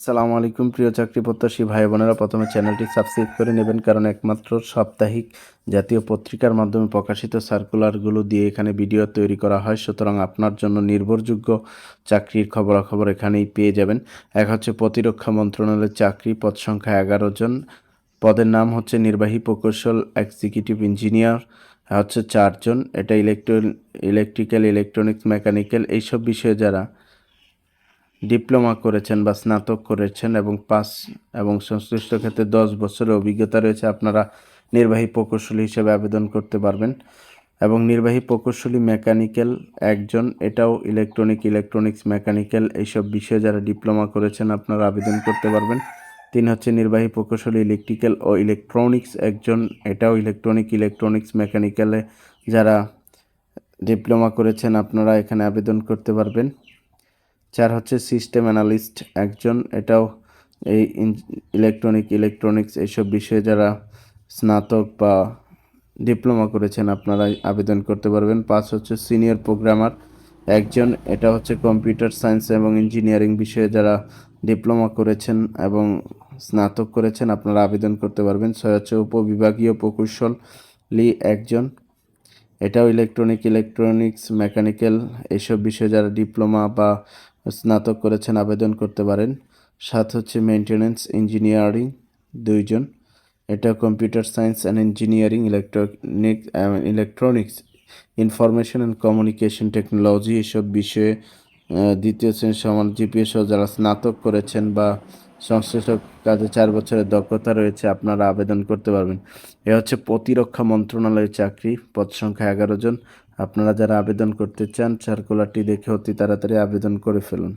সালামু আলাইকুম, প্রিয় চাকরি প্রত্যাশী ভাই বোনেরা। প্রথমে চ্যানেলটি সাবস্ক্রাইব করে নেবেন, কারণ একমাত্র সাপ্তাহিক জাতীয় পত্রিকার মাধ্যমে প্রকাশিত সার্কুলারগুলো দিয়ে এখানে ভিডিও তৈরি করা হয়। সুতরাং আপনার জন্য নির্ভরযোগ্য চাকরির খবরাখবর এখানেই পেয়ে যাবেন। এক হচ্ছে প্রতিরক্ষা মন্ত্রণালয়ের চাকরি, পদ সংখ্যা এগারো জন। পদের নাম হচ্ছে নির্বাহী প্রকৌশল এক্সিকিউটিভ ইঞ্জিনিয়ার হচ্ছে চারজন। এটা ইলেকট্রো ইলেকট্রিক্যাল ইলেকট্রনিক্স মেকানিক্যাল এইসব বিষয়ে যারা ডিপ্লোমা করেছেন বা স্নাতক করেছেন এবং পাস এবং সংশ্লিষ্ট ক্ষেত্রে দশ বছরের অভিজ্ঞতা রয়েছে, আপনারা নির্বাহী প্রকৌশলী হিসেবে আবেদন করতে পারবেন। এবং নির্বাহী প্রকৌশলী মেকানিক্যাল একজন, এটাও ইলেকট্রনিক, ইলেকট্রনিক্স মেকানিক্যাল, এইসব বিষয়ে যারা ডিপ্লোমা করেছেন আপনারা আবেদন করতে পারবেন। তিন হচ্ছে নির্বাহী প্রকৌশলী ইলেকট্রিক্যাল ও ইলেকট্রনিক্স একজন, এটাও ইলেকট্রনিক, ইলেকট্রনিক্স মেকানিক্যালে যারা ডিপ্লোমা করেছেন আপনারা এখানে আবেদন করতে পারবেন। চার হচ্ছে সিস্টেম অ্যানালিস্ট একজন। এটাও এই ইলেকট্রনিক ইলেকট্রনিক্স এইসব বিষয়ে যারা স্নাতক বা ডিপ্লোমা করেছেন, আপনারা আবেদন করতে পারবেন। পাঁচ হচ্ছে সিনিয়র প্রোগ্রামার একজন। এটা হচ্ছে কম্পিউটার সায়েন্স এবং ইঞ্জিনিয়ারিং বিষয়ে যারা ডিপ্লোমা করেছেন এবং স্নাতক করেছেন, আপনারা আবেদন করতে পারবেন। ছয় হচ্ছে উপবিভাগীয় প্রকৌশলী একজন। এটাও ইলেকট্রনিক ইলেকট্রনিক্স মেকানিক্যাল এইসব বিষয়ে যারা ডিপ্লোমা বা স্নাতক করেছেন, আবেদন করতে পারেন। সাত হচ্ছে মেনটেন্যান্স ইঞ্জিনিয়ারিং দুইজন। এটা computer science and engineering electronic electronics information and communication technology এসব বিষয়ে দ্বিতীয় শ্রেণির সমান জিপিএ সহ যারা স্নাতক করেছেন বা সংশ্লিষ্ট কাজে চার বছরের দক্ষতা রয়েছে, আপনারা আবেদন করতে পারবেন। এ হচ্ছে প্রতিরক্ষা মন্ত্রণালয়ের চাকরি, পদ সংখ্যা এগারো জন। আপনারা যারা আবেদন করতে চান সার্কুলারটি দেখে অতি তাড়াতাড়ি আবেদন করে ফেলুন।